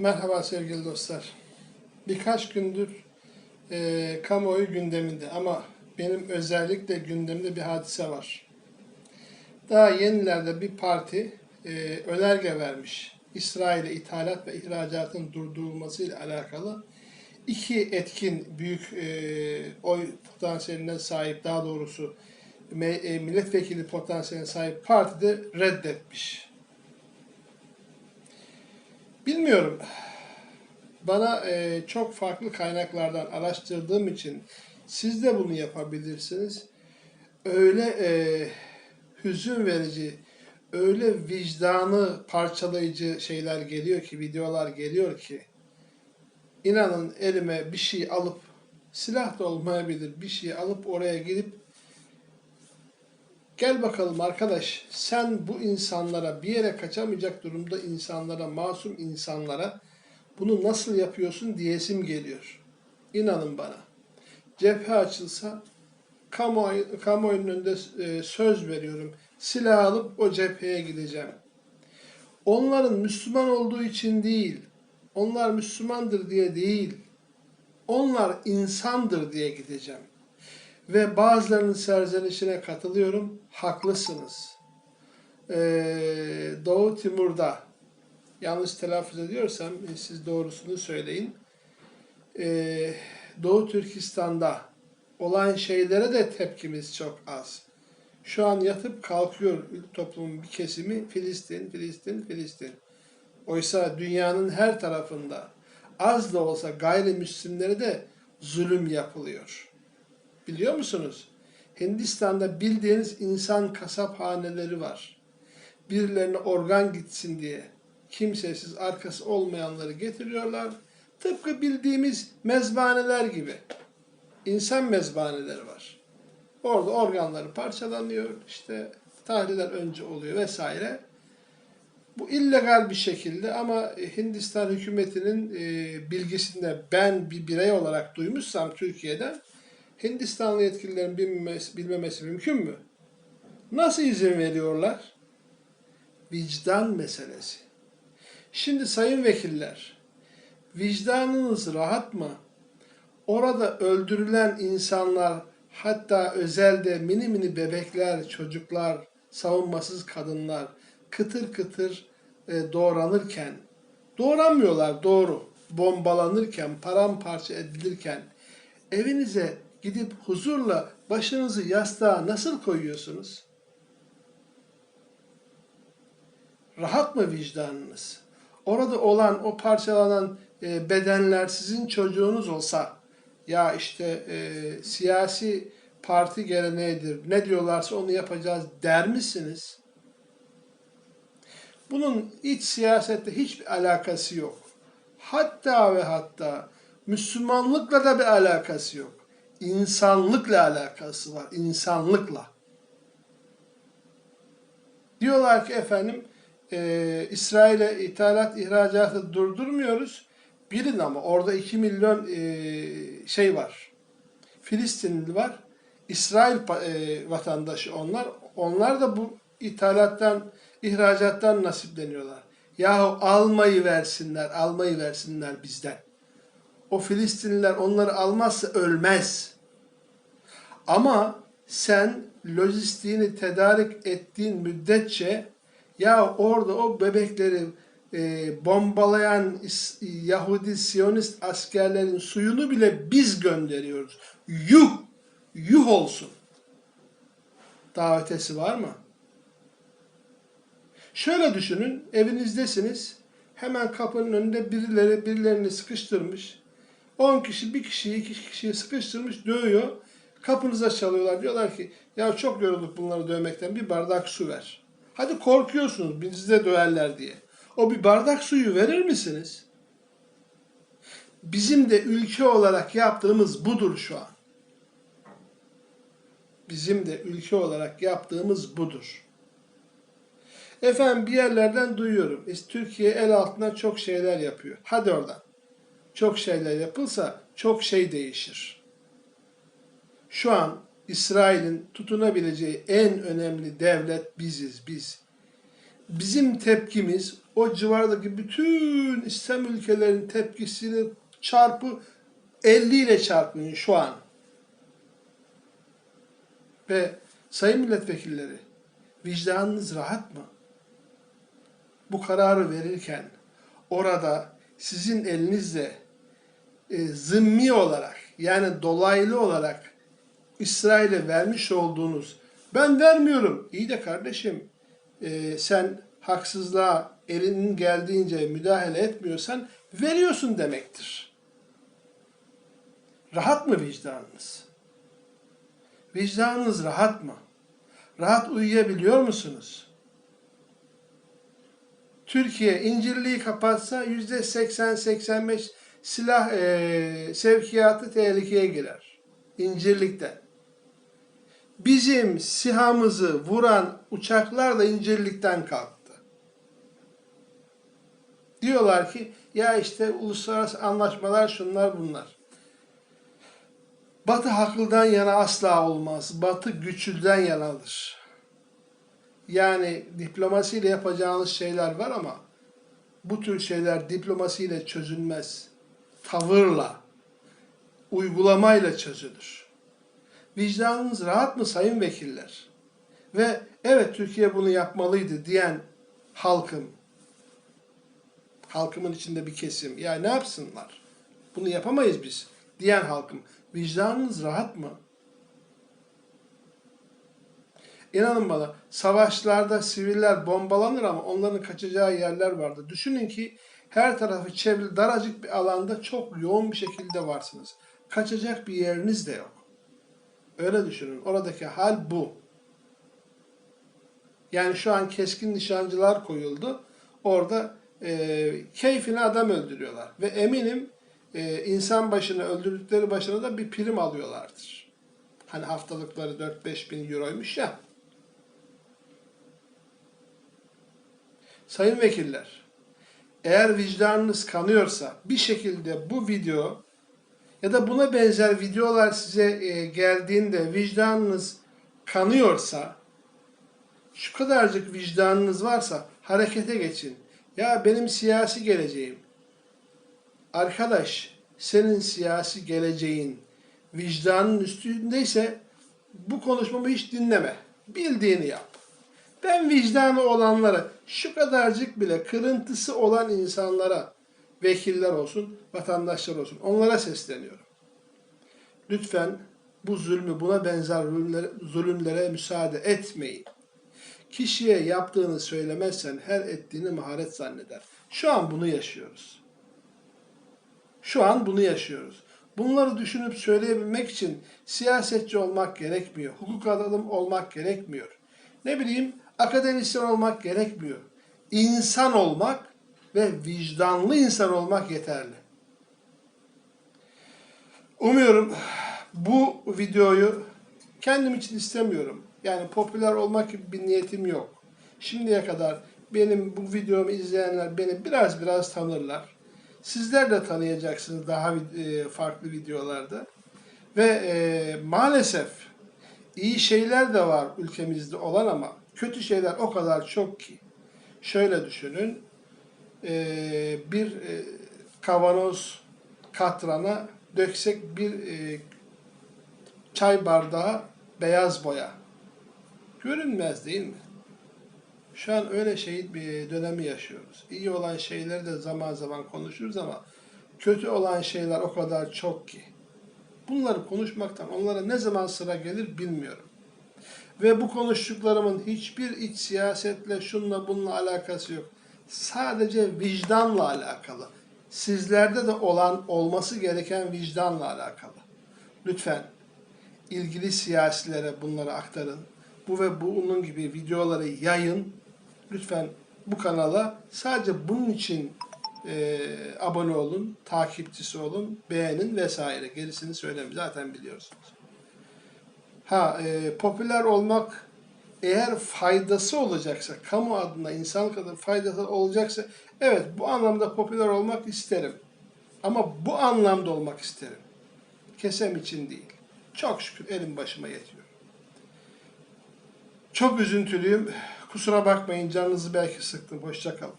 Merhaba sevgili dostlar. Birkaç gündür e, kamuoyu gündeminde ama benim özellikle gündemde bir hadise var. Daha yenilerde bir parti e, önerge vermiş. İsrail'e ithalat ve ihracatın durdurulması ile alakalı iki etkin büyük e, oy potansiyeline sahip daha doğrusu me, e, milletvekili potansiyeline sahip parti de reddetmiş. Bilmiyorum. Bana e, çok farklı kaynaklardan araştırdığım için siz de bunu yapabilirsiniz. Öyle e, hüzün verici, öyle vicdanı parçalayıcı şeyler geliyor ki, videolar geliyor ki. İnanın elime bir şey alıp, silah da olmayabilir, bir şey alıp oraya gidip Gel bakalım arkadaş, sen bu insanlara, bir yere kaçamayacak durumda insanlara, masum insanlara bunu nasıl yapıyorsun diyesim geliyor. İnanın bana. Cephe açılsa kamuoyu, kamuoyunun önünde e, söz veriyorum. Silah alıp o cepheye gideceğim. Onların Müslüman olduğu için değil, onlar Müslümandır diye değil, onlar insandır diye gideceğim. Ve bazılarının serzenişine katılıyorum. Haklısınız. Ee, Doğu Timur'da yanlış telaffuz ediyorsam siz doğrusunu söyleyin. Ee, Doğu Türkistan'da olan şeylere de tepkimiz çok az. Şu an yatıp kalkıyor toplumun bir kesimi Filistin, Filistin, Filistin. Oysa dünyanın her tarafında az da olsa gayrimüslimlere de zulüm yapılıyor. Biliyor musunuz? Hindistan'da bildiğiniz insan kasaphaneleri var. Birilerine organ gitsin diye kimsesiz arkası olmayanları getiriyorlar. Tıpkı bildiğimiz mezbaneler gibi. İnsan mezbaneleri var. Orada organları parçalanıyor, işte tahliller önce oluyor vesaire. Bu illegal bir şekilde ama Hindistan hükümetinin e, bilgisinde ben bir birey olarak duymuşsam Türkiye'den Hindistanlı yetkililerin bilmemesi, bilmemesi mümkün mü? Nasıl izin veriyorlar? Vicdan meselesi. Şimdi sayın vekiller, vicdanınız rahat mı? Orada öldürülen insanlar, hatta özelde mini mini bebekler, çocuklar, savunmasız kadınlar kıtır kıtır e, doğranırken, doğranmıyorlar doğru, bombalanırken, paramparça edilirken evinize gidip huzurla başınızı yastığa nasıl koyuyorsunuz? Rahat mı vicdanınız? Orada olan o parçalanan e, bedenler sizin çocuğunuz olsa ya işte e, siyasi parti geleneğidir ne diyorlarsa onu yapacağız der misiniz? Bunun iç siyasette hiçbir alakası yok. Hatta ve hatta Müslümanlıkla da bir alakası yok insanlıkla alakası var. insanlıkla. Diyorlar ki efendim e, İsrail'e ithalat ihracatı durdurmuyoruz. Bilin ama orada 2 milyon e, şey var. Filistinli var. İsrail e, vatandaşı onlar. Onlar da bu ithalattan, ihracattan nasipleniyorlar. Yahu almayı versinler, almayı versinler bizden. O Filistinliler onları almazsa ölmez. Ama sen lojistiğini tedarik ettiğin müddetçe ya orada o bebekleri e, bombalayan Yahudi Siyonist askerlerin suyunu bile biz gönderiyoruz. Yuh! Yuh olsun. Daha ötesi var mı? Şöyle düşünün, evinizdesiniz. Hemen kapının önünde birileri birilerini sıkıştırmış. 10 kişi, bir kişiyi, iki kişiyi sıkıştırmış, dövüyor. Kapınıza çalıyorlar. Diyorlar ki ya çok yorulduk bunları dövmekten bir bardak su ver. Hadi korkuyorsunuz bizi de döverler diye. O bir bardak suyu verir misiniz? Bizim de ülke olarak yaptığımız budur şu an. Bizim de ülke olarak yaptığımız budur. Efendim bir yerlerden duyuyorum. Türkiye el altına çok şeyler yapıyor. Hadi oradan. Çok şeyler yapılsa çok şey değişir şu an İsrail'in tutunabileceği en önemli devlet biziz biz. bizim tepkimiz o civardaki bütün İslam ülkelerin tepkisini çarpı 50 ile çarpın şu an. Ve sayın milletvekilleri vicdanınız rahat mı? Bu kararı verirken orada sizin elinizle e, zımmi olarak yani dolaylı olarak İsrail'e vermiş olduğunuz ben vermiyorum. İyi de kardeşim e, sen haksızlığa elinin geldiğince müdahale etmiyorsan veriyorsun demektir. Rahat mı vicdanınız? Vicdanınız rahat mı? Rahat uyuyabiliyor musunuz? Türkiye incirliği kapatsa yüzde 80-85 silah eee, sevkiyatı tehlikeye girer. İncirlikten. Bizim sihamızı vuran uçaklar da incirlikten kalktı. Diyorlar ki ya işte uluslararası anlaşmalar şunlar bunlar. Batı haklıdan yana asla olmaz. Batı güçlüden yanadır. Yani diplomasiyle yapacağınız şeyler var ama bu tür şeyler diplomasiyle çözülmez. Tavırla, uygulamayla çözülür. Vicdanınız rahat mı sayın vekiller? Ve evet Türkiye bunu yapmalıydı diyen halkım, halkımın içinde bir kesim, ya ne yapsınlar? Bunu yapamayız biz diyen halkım. Vicdanınız rahat mı? İnanın bana savaşlarda siviller bombalanır ama onların kaçacağı yerler vardır. Düşünün ki her tarafı çevrili daracık bir alanda çok yoğun bir şekilde varsınız. Kaçacak bir yeriniz de yok. Öyle düşünün. Oradaki hal bu. Yani şu an keskin nişancılar koyuldu. Orada e, keyfine adam öldürüyorlar. Ve eminim e, insan başına öldürdükleri başına da bir prim alıyorlardır. Hani haftalıkları 4-5 bin euroymuş ya. Sayın vekiller, eğer vicdanınız kanıyorsa bir şekilde bu video ya da buna benzer videolar size e, geldiğinde vicdanınız kanıyorsa şu kadarcık vicdanınız varsa harekete geçin. Ya benim siyasi geleceğim. Arkadaş senin siyasi geleceğin vicdanın üstündeyse bu konuşmamı hiç dinleme. Bildiğini yap. Ben vicdanı olanlara, şu kadarcık bile kırıntısı olan insanlara, vekiller olsun, vatandaşlar olsun, onlara sesleniyorum. Lütfen bu zulmü, buna benzer zulümlere, zulümlere müsaade etmeyin. Kişiye yaptığını söylemezsen her ettiğini maharet zanneder. Şu an bunu yaşıyoruz. Şu an bunu yaşıyoruz. Bunları düşünüp söyleyebilmek için siyasetçi olmak gerekmiyor. Hukuk adamı olmak gerekmiyor. Ne bileyim akademisyen olmak gerekmiyor. İnsan olmak ve vicdanlı insan olmak yeterli. Umuyorum bu videoyu kendim için istemiyorum. Yani popüler olmak gibi bir niyetim yok. Şimdiye kadar benim bu videomu izleyenler beni biraz biraz tanırlar. Sizler de tanıyacaksınız daha e, farklı videolarda. Ve e, maalesef iyi şeyler de var ülkemizde olan ama kötü şeyler o kadar çok ki. Şöyle düşünün. E, bir e, kavanoz katrana döksek bir e, çay bardağı beyaz boya. Görünmez değil mi? Şu an öyle şey bir dönemi yaşıyoruz. İyi olan şeyleri de zaman zaman konuşuruz ama kötü olan şeyler o kadar çok ki. Bunları konuşmaktan onlara ne zaman sıra gelir bilmiyorum. Ve bu konuştuklarımın hiçbir iç siyasetle, şunla bununla alakası yok. Sadece vicdanla alakalı. Sizlerde de olan, olması gereken vicdanla alakalı. Lütfen ilgili siyasilere bunları aktarın. Bu ve bunun gibi videoları yayın. Lütfen bu kanala sadece bunun için e, abone olun, takipçisi olun, beğenin vesaire. Gerisini söylemiyorum. Zaten biliyorsunuz. Ha, e, popüler olmak eğer faydası olacaksa, kamu adına insan kadar faydası olacaksa, evet bu anlamda popüler olmak isterim. Ama bu anlamda olmak isterim. Kesem için değil. Çok şükür elim başıma yetiyor. Çok üzüntülüyüm. Kusura bakmayın canınızı belki sıktım. Hoşça kalın.